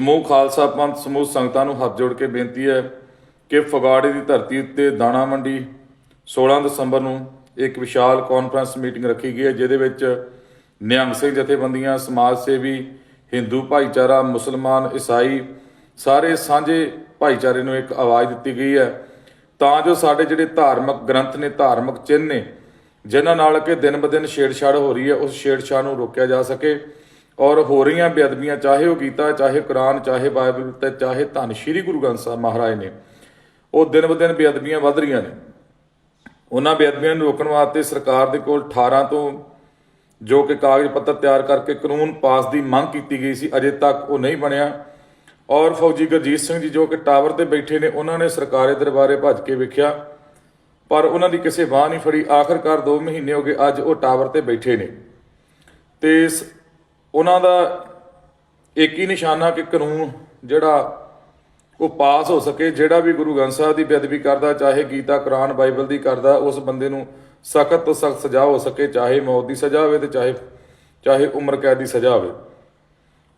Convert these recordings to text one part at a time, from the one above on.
ਸਮੂਹ ਖਾਲਸਾ ਪੰਥ, ਸਮੂਹ ਸੰਗਤਾਂ ਨੂੰ ਹੱਥ ਜੋੜ ਕੇ ਬੇਨਤੀ ਹੈ ਕਿ ਫਗਾੜੇ ਦੀ ਧਰਤੀ ਉੱਤੇ ਦਾਣਾ ਮੰਡੀ 16 ਦਸੰਬਰ ਨੂੰ ਇੱਕ ਵਿਸ਼ਾਲ ਕਾਨਫਰੰਸ ਮੀਟਿੰਗ ਰੱਖੀ ਗਈ ਹੈ, ਜਿਹਦੇ ਵਿੱਚ ਨਿਹੰਗ ਸਿੰਘ ਜਥੇਬੰਦੀਆਂ, ਸਮਾਜ ਸੇਵੀ, ਹਿੰਦੂ ਭਾਈਚਾਰਾ, ਮੁਸਲਮਾਨ, ਈਸਾਈ ਸਾਰੇ ਸਾਂਝੇ ਭਾਈਚਾਰੇ ਨੂੰ ਇੱਕ ਆਵਾਜ਼ ਦਿੱਤੀ ਗਈ ਹੈ। ਤਾਂ ਜੋ ਸਾਡੇ ਜਿਹੜੇ ਧਾਰਮਿਕ ਗ੍ਰੰਥ ਨੇ, ਧਾਰਮਿਕ ਚਿੰਨ੍ਹ ਨੇ, ਜਿਨ੍ਹਾਂ ਨਾਲ ਕਿ ਦਿਨ ਬ ਦਿਨ ਛੇੜਛਾੜ ਹੋ ਰਹੀ ਹੈ, ਉਸ ਛੇੜਛਾੜ ਨੂੰ ਰੋਕਿਆ ਜਾ ਸਕੇ। ਔਰ ਹੋ ਰਹੀਆਂ ਬੇਅਦਬੀਆਂ, ਚਾਹੇ ਉਹ ਕੀਤਾ ਚਾਹੇ ਕੁਰਾਨ, ਚਾਹੇ ਬਾਈਬਲ ਤੇ ਚਾਹੇ ਧੰਨ ਸ਼੍ਰੀ ਗੁਰੂ ਗ੍ਰੰਥ ਸਾਹਿਬ ਮਹਾਰਾਜ ਨੇ, ਉਹ ਦਿਨ ਬ ਦਿਨ ਬੇਅਦਬੀਆਂ ਵੱਧ ਰਹੀਆਂ ਨੇ। ਉਹਨਾਂ ਬੇਅਦਬੀਆਂ ਨੂੰ ਰੋਕਣ ਵਾਸਤੇ ਸਰਕਾਰ ਦੇ ਕੋਲ 18 ਤੋਂ ਜੋ ਕਿ ਕਾਗਜ਼ ਪੱਤਰ ਤਿਆਰ ਕਰਕੇ ਕਾਨੂੰਨ ਪਾਸ ਦੀ ਮੰਗ ਕੀਤੀ ਗਈ ਸੀ, ਅਜੇ ਤੱਕ ਉਹ ਨਹੀਂ ਬਣਿਆ। ਔਰ ਫੌਜੀ ਗੁਰਜੀਤ ਸਿੰਘ ਜੀ ਜੋ ਕਿ ਟਾਵਰ ਤੇ ਬੈਠੇ ਨੇ, ਉਹਨਾਂ ਨੇ ਸਰਕਾਰੀ ਦਰਬਾਰੇ ਭੱਜ ਕੇ ਵੇਖਿਆ, ਪਰ ਉਹਨਾਂ ਦੀ ਕਿਸੇ ਬਾਹ ਨਹੀਂ ਫੜੀ। ਆਖਰਕਾਰ 2 ਮਹੀਨੇ ਹੋ ਗਏ ਅੱਜ ਉਹ ਟਾਵਰ ਤੇ ਬੈਠੇ ਨੇ। ਤੇ ਸ- ਉਹਨਾਂ ਦਾ ਇੱਕ ਹੀ ਨਿਸ਼ਾਨਾ ਕਿ ਕਾਨੂੰਨ ਜਿਹੜਾ ਉਹ ਪਾਸ ਹੋ ਸਕੇ, ਜਿਹੜਾ ਵੀ ਗੁਰੂ ਗ੍ਰੰਥ ਸਾਹਿਬ ਦੀ ਬੇਅਦਬੀ ਕਰਦਾ, ਚਾਹੇ ਗੀਤਾ, ਕੁਰਾਨ, ਬਾਈਬਲ ਦੀ ਕਰਦਾ, ਉਸ ਬੰਦੇ ਨੂੰ ਸਖਤ ਤੋਂ ਸਖਤ ਸਜ਼ਾ ਹੋ ਸਕੇ, ਚਾਹੇ ਮੌਤ ਦੀ ਸਜ਼ਾ ਹੋਵੇ ਤੇ ਚਾਹੇ ਚਾਹੇ ਉਮਰ ਕੈਦ ਦੀ ਸਜ਼ਾ ਹੋਵੇ।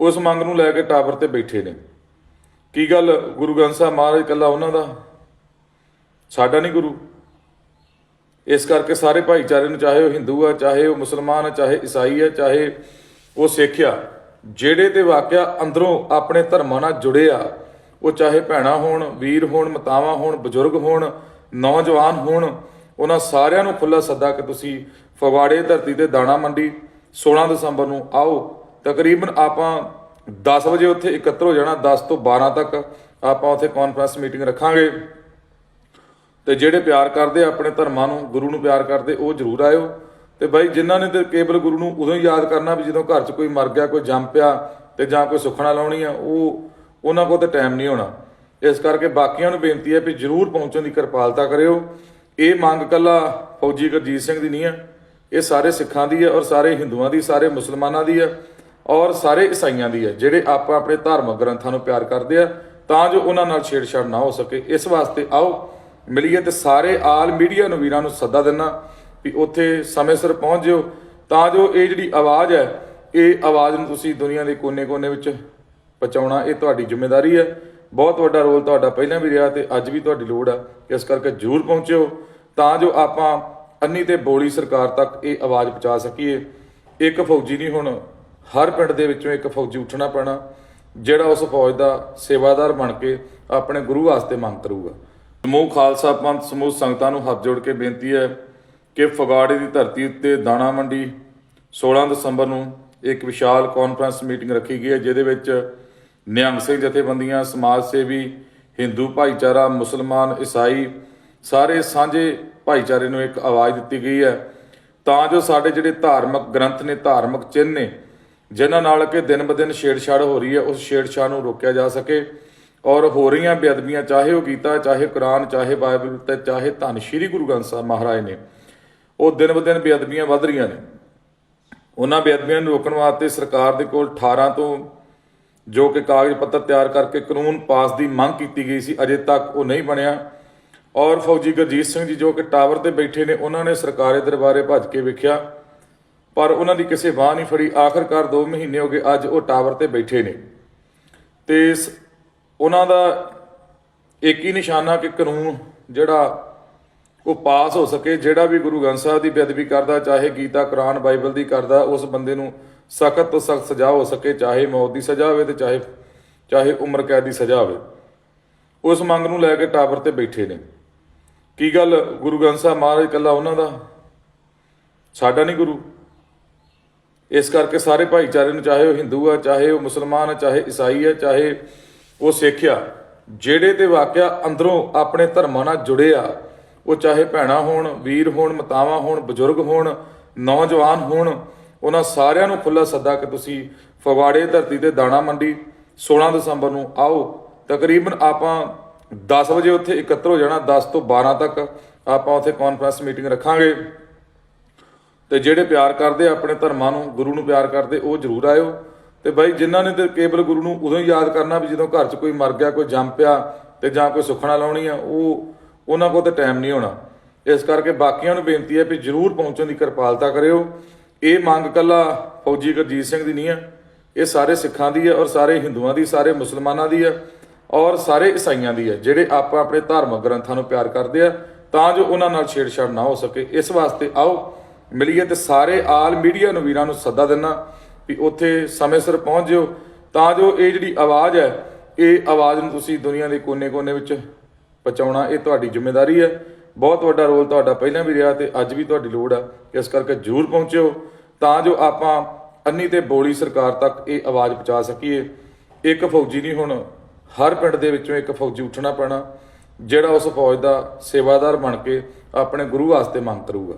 ਉਸ ਮੰਗ ਨੂੰ ਲੈ ਕੇ ਟਾਵਰ ਤੇ ਬੈਠੇ ਨੇ। ਕੀ ਗੱਲ ਗੁਰੂ ਗ੍ਰੰਥ ਸਾਹਿਬ ਮਹਾਰਾਜ ਇਕੱਲਾ ਉਹਨਾਂ ਦਾ? ਸਾਡਾ ਨਹੀਂ ਗੁਰੂ। ਇਸ ਕਰਕੇ ਸਾਰੇ ਭਾਈਚਾਰੇ ਨੂੰ ਚਾਹੇ ਉਹ ਹਿੰਦੂ ਆ, ਚਾਹੇ ਉਹ ਮੁਸਲਮਾਨ ਆ, ਚਾਹੇ ਈਸਾਈ ਆ, ਚਾਹੇ ਉਹ ਸਿੱਖ ਆ ਜਿਹੜੇ ਤੇ ਵਾਕਿਆ ਅੰਦਰੋਂ ਆਪਣੇ ਧਰਮਾਂ ਨਾਲ ਜੁੜੇ ਆ, ਉਹ ਚਾਹੇ ਭੈਣਾ ਹੋਣ, ਵੀਰ ਹੋਣ, ਮਤਾਵਾਂ ਹੋਣ, ਬਜ਼ੁਰਗ ਹੋਣ, ਨੌਜਵਾਨ ਹੋਣ, ਉਹਨਾਂ ਸਾਰਿਆਂ ਨੂੰ ਖੁੱਲਾ ਸੱਦਾ ਕਿ ਤੁਸੀਂ ਫਗਵਾੜੇ ਧਰਤੀ ਤੇ ਦਾਣਾ ਮੰਡੀ 16 ਦਸੰਬਰ ਨੂੰ ਆਓ। ਤਕਰੀਬਨ ਆਪਾਂ 10 ਵਜੇ ਉੱਥੇ ਇਕੱਤਰ ਹੋ ਜਾਣਾ 10 ਤੋਂ 12 ਤੱਕ ਆਪਾਂ ਉੱਥੇ ਕਾਨਫਰੰਸ ਮੀਟਿੰਗ ਰੱਖਾਂਗੇ। ਤੇ ਜਿਹੜੇ ਪਿਆਰ ਕਰਦੇ ਆਪਣੇ ਧਰਮਾਂ ਨੂੰ, ਗੁਰੂ ਨੂੰ ਪਿਆਰ ਕਰਦੇ, ਉਹ ਜ਼ਰੂਰ ਆਇਓ। ਤੇ ਬਾਈ ਜਿਨ੍ਹਾਂ ਨੇ ਤੇ ਕੇਵਲ ਗੁਰੂ ਨੂੰ ਉਦੋਂ ਹੀ ਯਾਦ ਕਰਨਾ ਵੀ ਜਦੋਂ ਘਰ 'ਚ ਕੋਈ ਮਰ ਗਿਆ, ਕੋਈ ਜੰਮ ਪਿਆ ਤੇ ਜਾਂ ਕੋਈ ਸੁਖਣਾ ਲਾਉਣੀ ਆ, ਉਹ ਉਹਨਾਂ ਕੋਲ ਤੇ ਟਾਈਮ ਨਹੀਂ ਹੋਣਾ। ਇਸ ਕਰਕੇ ਬਾਕੀਆਂ ਨੂੰ ਬੇਨਤੀ ਹੈ ਵੀ ਜ਼ਰੂਰ ਪਹੁੰਚਣ ਦੀ ਕਿਰਪਾਲਤਾ ਕਰਿਓ। ਇਹ ਮੰਗ ਕੱਲਾ ਫੌਜੀ ਗੁਰਜੀਤ ਸਿੰਘ ਦੀ ਨਹੀਂ ਹੈ ਇਹ ਸਾਰੇ ਸਿੱਖਾਂ ਦੀ ਹੈ ਔਰ ਸਾਰੇ ਹਿੰਦੂਆਂ ਦੀ, ਸਾਰੇ ਮੁਸਲਮਾਨਾਂ ਦੀ ਹੈ ਔਰ ਸਾਰੇ ਈਸਾਈਆਂ ਦੀ ਹੈ ਜਿਹੜੇ ਆਪਾਂ ਆਪਣੇ ਧਾਰਮਿਕ ਗ੍ਰੰਥਾਂ ਨੂੰ ਪਿਆਰ ਕਰਦੇ ਆ, ਤਾਂ ਜੋ ਉਹਨਾਂ ਨਾਲ ਛੇੜਛਾੜ ਨਾ ਹੋ ਸਕੇ। ਇਸ ਵਾਸਤੇ ਆਓ, ਮਿਲੀਏ ਤੇ ਸਾਰੇ ਆਲ ਮੀਡੀਆ ਨੂੰ, ਵੀਰਾਂ ਨੂੰ ਸੱਦਾ ਦੇਣਾ ਵੀ ਉੱਥੇ ਸਮੇਂ ਸਿਰ ਪਹੁੰਚ ਜਿਓ, ਤਾਂ ਜੋ ਇਹ ਜਿਹੜੀ ਆਵਾਜ਼ ਹੈ, ਇਹ ਆਵਾਜ਼ ਨੂੰ ਤੁਸੀਂ ਦੁਨੀਆ ਦੇ ਕੋਨੇ-ਕੋਨੇ ਵਿੱਚ ਪਹੁੰਚਾਉਣਾ, ਇਹ ਤੁਹਾਡੀ ਜ਼ਿੰਮੇਵਾਰੀ ਹੈ। ਬਹੁਤ ਵੱਡਾ ਰੋਲ ਤੁਹਾਡਾ ਪਹਿਲਾਂ ਵੀ ਰਿਹਾ ਤੇ ਅੱਜ ਵੀ ਤੁਹਾਡੀ ਲੋੜ ਆ ਇਸ ਕਰਕੇ ਜਰੂਰ ਪਹੁੰਚਿਓ, ਤਾਂ ਜੋ ਆਪਾਂ ਅੰਨੀ ਤੇ ਬੋਲੀ ਸਰਕਾਰ ਤੱਕ ਇਹ ਆਵਾਜ਼ ਪਹੁੰਚਾ ਸਕੀਏ। ਇੱਕ ਫੌਜੀ ਨਹੀਂ ਹੁਣ, ਹਰ ਪਿੰਡ ਦੇ ਵਿੱਚੋਂ ਇੱਕ ਫੌਜੀ ਉੱਠਣਾ ਪੈਣਾ, ਜਿਹੜਾ ਉਸ ਫੌਜ ਦਾ ਸੇਵਾਦਾਰ ਬਣ ਕੇ ਆਪਣੇ ਗੁਰੂ ਵਾਸਤੇ ਮੰਗ ਕਰੂਗਾ। ਸਮੂਹ ਖਾਲਸਾ ਪੰਥ, ਸਮੂਹ ਸੰਗਤਾਂ ਨੂੰ ਹੱਥ ਜੋੜ ਕੇ ਬੇਨਤੀ ਹੈ ਕਿ ਫਗਵਾੜੇ ਦੀ ਧਰਤੀ ਉੱਤੇ ਦਾਣਾ ਮੰਡੀ 16 ਦਸੰਬਰ ਨੂੰ ਇੱਕ ਵਿਸ਼ਾਲ ਕਾਨਫਰੰਸ ਮੀਟਿੰਗ ਰੱਖੀ ਗਈ ਹੈ, ਜਿਹਦੇ ਵਿੱਚ ਨਿਹੰਗ ਸਿੰਘ ਜਥੇਬੰਦੀਆਂ, ਸਮਾਜ ਸੇਵੀ, ਹਿੰਦੂ ਭਾਈਚਾਰਾ, ਮੁਸਲਮਾਨ, ਈਸਾਈ ਸਾਰੇ ਸਾਂਝੇ ਭਾਈਚਾਰੇ ਨੂੰ ਇੱਕ ਆਵਾਜ਼ ਦਿੱਤੀ ਗਈ ਹੈ। ਤਾਂ ਜੋ ਸਾਡੇ ਜਿਹੜੇ ਧਾਰਮਿਕ ਗ੍ਰੰਥ ਨੇ, ਧਾਰਮਿਕ ਚਿੰਨ੍ਹ ਨੇ, ਜਿਨ੍ਹਾਂ ਨਾਲ ਕਿ ਦਿਨ ਬ ਦਿਨ ਛੇੜਛਾੜ ਹੋ ਰਹੀ ਹੈ, ਉਸ ਛੇੜਛਾੜ ਨੂੰ ਰੋਕਿਆ ਜਾ ਸਕੇ ਔਰ ਹੋ ਰਹੀਆਂ ਬੇਅਦਬੀਆਂ, ਚਾਹੇ ਉਹ ਗੀਤਾ, ਚਾਹੇ ਕੁਰਾਨ, ਚਾਹੇ ਬਾਈਬਲ ਤੇ ਚਾਹੇ ਧੰਨ ਸ਼੍ਰੀ ਗੁਰੂ ਗ੍ਰੰਥ ਸਾਹਿਬ ਮਹਾਰਾਜ ਨੇ ਉਹ ਦਿਨ ਬ ਦਿਨ ਬੇਅਦਬੀਆਂ ਵੱਧ ਰਹੀਆਂ ਨੇ। ਉਹਨਾਂ ਬੇਅਦਬੀਆਂ ਨੂੰ ਰੋਕਣ ਵਾਸਤੇ ਸਰਕਾਰ ਦੇ ਕੋਲ 18 ਤੋਂ ਜੋ ਕਿ ਕਾਗਜ਼ ਪੱਤਰ ਤਿਆਰ ਕਰਕੇ ਕਾਨੂੰਨ ਪਾਸ ਦੀ ਮੰਗ ਕੀਤੀ ਗਈ ਸੀ, ਅਜੇ ਤੱਕ ਉਹ ਨਹੀਂ ਬਣਿਆ। ਔਰ ਫੌਜੀ ਗੁਰਜੀਤ ਸਿੰਘ ਜੀ ਜੋ ਕਿ ਟਾਵਰ ਤੇ ਬੈਠੇ ਨੇ, ਉਹਨਾਂ ਨੇ ਸਰਕਾਰੀ ਦਰਬਾਰੇ ਭੱਜ ਕੇ ਵੇਖਿਆ। ਪਰ ਉਹਨਾਂ ਦੀ ਕਿਸੇ ਬਾਹ ਨਹੀਂ ਫੜੀ। ਆਖਰਕਾਰ 2 ਮਹੀਨੇ ਹੋ ਗਏ, ਅੱਜ ਉਹ ਟਾਵਰ ਤੇ ਬੈਠੇ ਨੇ। ਤੇ ਸ- ਉਹਨਾਂ ਦਾ ਇੱਕ ਹੀ ਨਿਸ਼ਾਨਾ ਕਿ ਕਾਨੂੰਨ ਜਿਹੜਾ ਉਹ ਪਾਸ ਹੋ ਸਕੇ, ਜਿਹੜਾ ਵੀ ਗੁਰੂ ਗ੍ਰੰਥ ਸਾਹਿਬ ਦੀ ਬੇਅਦਬੀ ਕਰਦਾ, ਚਾਹੇ ਗੀਤਾ, ਕੁਰਾਨ, ਬਾਈਬਲ ਦੀ ਕਰਦਾ, ਉਸ ਬੰਦੇ ਨੂੰ ਸਖਤ ਤੋਂ ਸਖਤ ਸਜ਼ਾ ਹੋ ਸਕੇ, ਚਾਹੇ ਮੌਤ ਦੀ ਸਜ਼ਾ ਹੋਵੇ ਤੇ ਚਾਹੇ ਚਾਹੇ ਉਮਰ ਕੈਦ ਦੀ ਸਜ਼ਾ ਹੋਵੇ। ਉਸ ਮੰਗ ਨੂੰ ਲੈ ਕੇ ਟਾਵਰ ਤੇ ਬੈਠੇ ਨੇ। ਕੀ ਗੱਲ ਗੁਰੂ ਗ੍ਰੰਥ ਸਾਹਿਬ ਮਹਾਰਾਜ ਇਕੱਲਾ ਉਹਨਾਂ ਦਾ? ਸਾਡਾ ਨਹੀਂ ਗੁਰੂ। ਇਸ ਕਰਕੇ ਸਾਰੇ ਭਾਈਚਾਰੇ ਨੂੰ ਚਾਹੇ ਉਹ ਹਿੰਦੂ ਆ, ਚਾਹੇ ਉਹ ਮੁਸਲਮਾਨ ਆ, ਚਾਹੇ ਈਸਾਈ ਆ, ਚਾਹੇ ਉਹ ਸਿੱਖ ਆ, ਜਿਹੜੇ ਤੇ ਵਾਕਿਆ ਅੰਦਰੋਂ ਆਪਣੇ ਧਰਮਾਂ ਨਾਲ ਜੁੜੇ ਆ ਉਹ ਚਾਹੇ ਭੈਣਾ ਹੋਣ, ਵੀਰ ਹੋਣ, ਮਤਾਵਾਂ ਹੋਣ, ਬਜ਼ੁਰਗ ਹੋਣ, ਨੌਜਵਾਨ ਹੋਣ, ਉਹਨਾਂ ਸਾਰਿਆਂ ਨੂੰ ਖੁੱਲਾ ਸੱਦਾ ਕਿ ਤੁਸੀਂ ਫਗਵਾੜੇ ਧਰਤੀ ਤੇ ਦਾਣਾ ਮੰਡੀ 16 ਦਸੰਬਰ ਨੂੰ ਆਓ। ਤਕਰੀਬਨ ਆਪਾਂ 10 ਵਜੇ ਉੱਥੇ ਇਕੱਤਰ ਹੋ ਜਾਣਾ 10 ਤੋਂ 12 ਤੱਕ ਆਪਾਂ ਉੱਥੇ ਕਾਨਫਰੰਸ ਮੀਟਿੰਗ ਰੱਖਾਂਗੇ। ਤੇ ਜਿਹੜੇ ਪਿਆਰ ਕਰਦੇ ਆਪਣੇ ਧਰਮਾਂ ਨੂੰ, ਗੁਰੂ ਨੂੰ ਪਿਆਰ ਕਰਦੇ, ਉਹ ਜ਼ਰੂਰ ਆਇਓ। ਤੇ ਬਾਈ, ਜਿਨ੍ਹਾਂ ਨੇ ਤੇ ਕੇਵਲ ਗੁਰੂ ਨੂੰ ਉਦੋਂ ਹੀ ਯਾਦ ਕਰਨਾ ਵੀ ਜਦੋਂ ਘਰ 'ਚ ਕੋਈ ਮਰ ਗਿਆ, ਕੋਈ ਜੰਮ ਪਿਆ ਤੇ ਜਾਂ ਕੋਈ ਸੁਖਣਾ ਲਾਉਣੀ ਆ, ਉਹ ਉਹਨਾਂ ਕੋਲ ਤਾਂ ਟਾਈਮ ਨਹੀਂ ਹੋਣਾ। ਇਸ ਕਰਕੇ ਬਾਕੀਆਂ ਨੂੰ ਬੇਨਤੀ ਹੈ ਵੀ ਜ਼ਰੂਰ ਪਹੁੰਚਣ ਦੀ ਕਿਰਪਾਲਤਾ ਕਰਿਓ। ਇਹ ਮੰਗ ਕੱਲਾ ਫੌਜੀ ਗੁਰਜੀਤ ਸਿੰਘ ਦੀ ਨਹੀਂ ਹੈ। ਇਹ ਸਾਰੇ ਸਿੱਖਾਂ ਦੀ ਹੈ ਔਰ ਸਾਰੇ ਹਿੰਦੂਆਂ ਦੀ, ਸਾਰੇ ਮੁਸਲਮਾਨਾਂ ਦੀ ਹੈ ਔਰ ਸਾਰੇ ਈਸਾਈਆਂ ਦੀ ਹੈ, ਜਿਹੜੇ ਆਪਾਂ ਆਪਣੇ ਧਾਰਮਿਕ ਗ੍ਰੰਥਾਂ ਨੂੰ ਪਿਆਰ ਕਰਦੇ ਆ, ਤਾਂ ਜੋ ਉਹਨਾਂ ਨਾਲ ਛੇੜਛਾੜ ਨਾ ਹੋ ਸਕੇ। ਇਸ ਵਾਸਤੇ ਆਓ, ਮਿਲੀਏ ਤੇ ਸਾਰੇ ਆਲ ਮੀਡੀਆ ਨੂੰ, ਵੀਰਾਂ ਨੂੰ ਸੱਦਾ ਦਿੰਨਾ ਵੀ ਉੱਥੇ ਸਮੇਂ ਸਿਰ ਪਹੁੰਚ ਜਿਓ। ਤਾਂ ਜੋ ਇਹ ਜਿਹੜੀ ਆਵਾਜ਼ ਹੈ, ਇਹ ਆਵਾਜ਼ ਨੂੰ ਤੁਸੀਂ ਦੁਨੀਆ ਦੇ ਕੋਨੇ-ਕੋਨੇ ਵਿੱਚ ਪਹੁੰਚਾਉਣਾ ਇਹ ਤੁਹਾਡੀ ਜ਼ਿੰਮੇਵਾਰੀ ਹੈ। ਬਹੁਤ ਵੱਡਾ ਰੋਲ ਤੁਹਾਡਾ ਪਹਿਲਾਂ ਵੀ ਰਿਹਾ ਤੇ ਅੱਜ ਵੀ ਤੁਹਾਡੀ ਲੋੜ ਆ। ਇਸ ਕਰਕੇ ਜਰੂਰ ਪਹੁੰਚਿਓ। ਤਾਂ ਜੋ ਆਪਾਂ ਅੰਨੀ ਤੇ ਬੋਲੀ ਸਰਕਾਰ ਤੱਕ ਇਹ ਆਵਾਜ਼ ਪਹੁੰਚਾ ਸਕੀਏ। ਇੱਕ ਫੌਜੀ ਨਹੀਂ ਹੁਣ। ਹਰ ਪਿੰਡ ਦੇ ਵਿੱਚੋਂ ਇੱਕ ਫੌਜੀ ਉੱਠਣਾ ਪੈਣਾ। ਜਿਹੜਾ ਉਸ ਫੌਜ ਦਾ ਸੇਵਾਦਾਰ ਬਣ ਕੇ ਆਪਣੇ ਗੁਰੂ ਵਾਸਤੇ ਮੰਗ ਕਰੂਗਾ।